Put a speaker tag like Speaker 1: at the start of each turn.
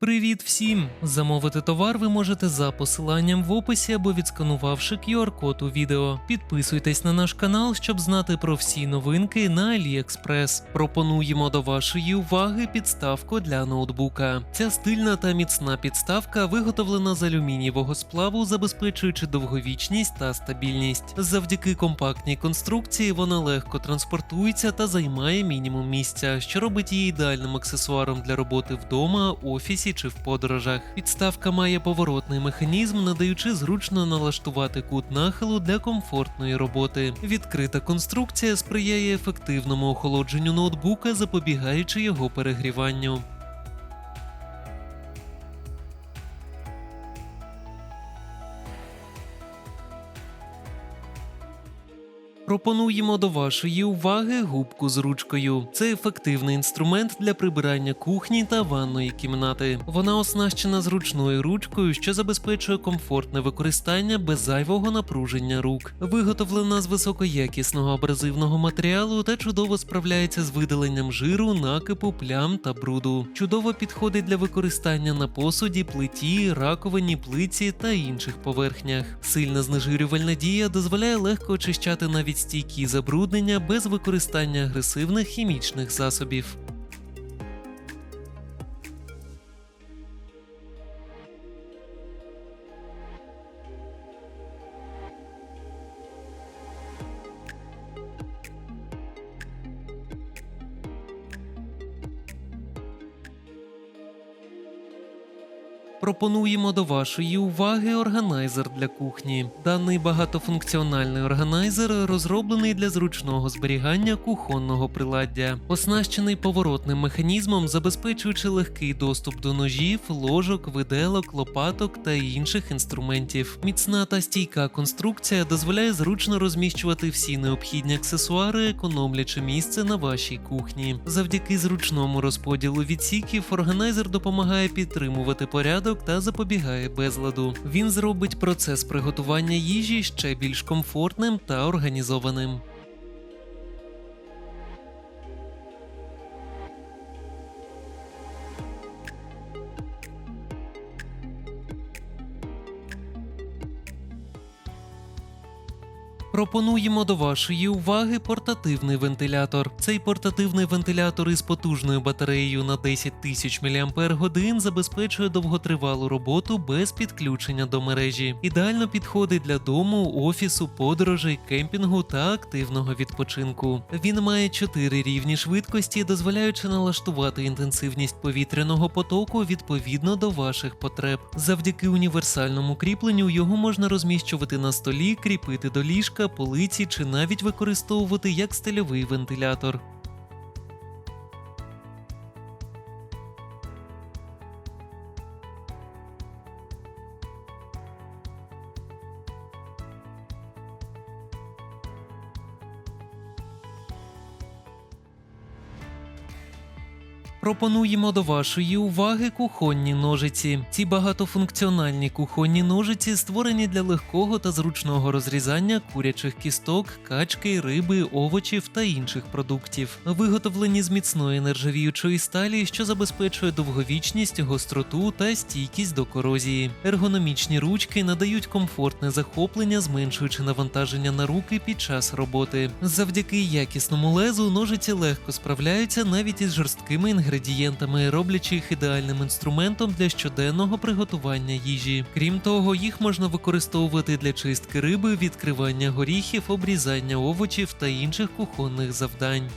Speaker 1: Привіт всім! Замовити товар ви можете за посиланням в описі або відсканувавши QR-код у відео. Підписуйтесь на наш канал, щоб знати про всі новинки на AliExpress. Пропонуємо до вашої уваги підставку для ноутбука. Ця стильна та міцна підставка виготовлена з алюмінієвого сплаву, забезпечуючи довговічність та стабільність. Завдяки компактній конструкції вона легко транспортується та займає мінімум місця, що робить її ідеальним аксесуаром для роботи вдома, офісі чи в подорожах. Підставка має поворотний механізм, надаючи зручно налаштувати кут нахилу для комфортної роботи. Відкрита конструкція сприяє ефективному охолодженню ноутбука, запобігаючи його перегріванню. Пропонуємо до вашої уваги губку з ручкою. Це ефективний інструмент для прибирання кухні та ванної кімнати. Вона оснащена зручною ручкою, що забезпечує комфортне використання без зайвого напруження рук. Виготовлена з високоякісного абразивного матеріалу та чудово справляється з видаленням жиру, накипу, плям та бруду. Чудово підходить для використання на посуді, плиті, раковині, плиці та інших поверхнях. Сильна знежирювальна дія дозволяє легко очищати навіть стійкі забруднення без використання агресивних хімічних засобів. Пропонуємо до вашої уваги органайзер для кухні. Даний багатофункціональний органайзер розроблений для зручного зберігання кухонного приладдя, оснащений поворотним механізмом, забезпечуючи легкий доступ до ножів, ложок, виделок, лопаток та інших інструментів. Міцна та стійка конструкція дозволяє зручно розміщувати всі необхідні аксесуари, економлячи місце на вашій кухні. Завдяки зручному розподілу відсіків органайзер допомагає підтримувати порядок та запобігає безладу. Він зробить процес приготування їжі ще більш комфортним та організованим. Пропонуємо до вашої уваги портативний вентилятор. Цей портативний вентилятор із потужною батареєю на 10 тисяч мАч забезпечує довготривалу роботу без підключення до мережі. Ідеально підходить для дому, офісу, подорожей, кемпінгу та активного відпочинку. Він має 4 рівні швидкості, дозволяючи налаштувати інтенсивність повітряного потоку відповідно до ваших потреб. Завдяки універсальному кріпленню його можна розміщувати на столі, кріпити до ліжка, полиці чи навіть використовувати як стильовий вентилятор. Пропонуємо до вашої уваги кухонні ножиці. Ці багатофункціональні кухонні ножиці створені для легкого та зручного розрізання курячих кісток, качки, риби, овочів та інших продуктів. Виготовлені з міцної нержавіючої сталі, що забезпечує довговічність, гостроту та стійкість до корозії. Ергономічні ручки надають комфортне захоплення, зменшуючи навантаження на руки під час роботи. Завдяки якісному лезу ножиці легко справляються навіть із жорсткими інгредієнтами інгредієнтами, роблячи їх ідеальним інструментом для щоденного приготування їжі. Крім того, їх можна використовувати для чистки риби, відкривання горіхів, обрізання овочів та інших кухонних завдань.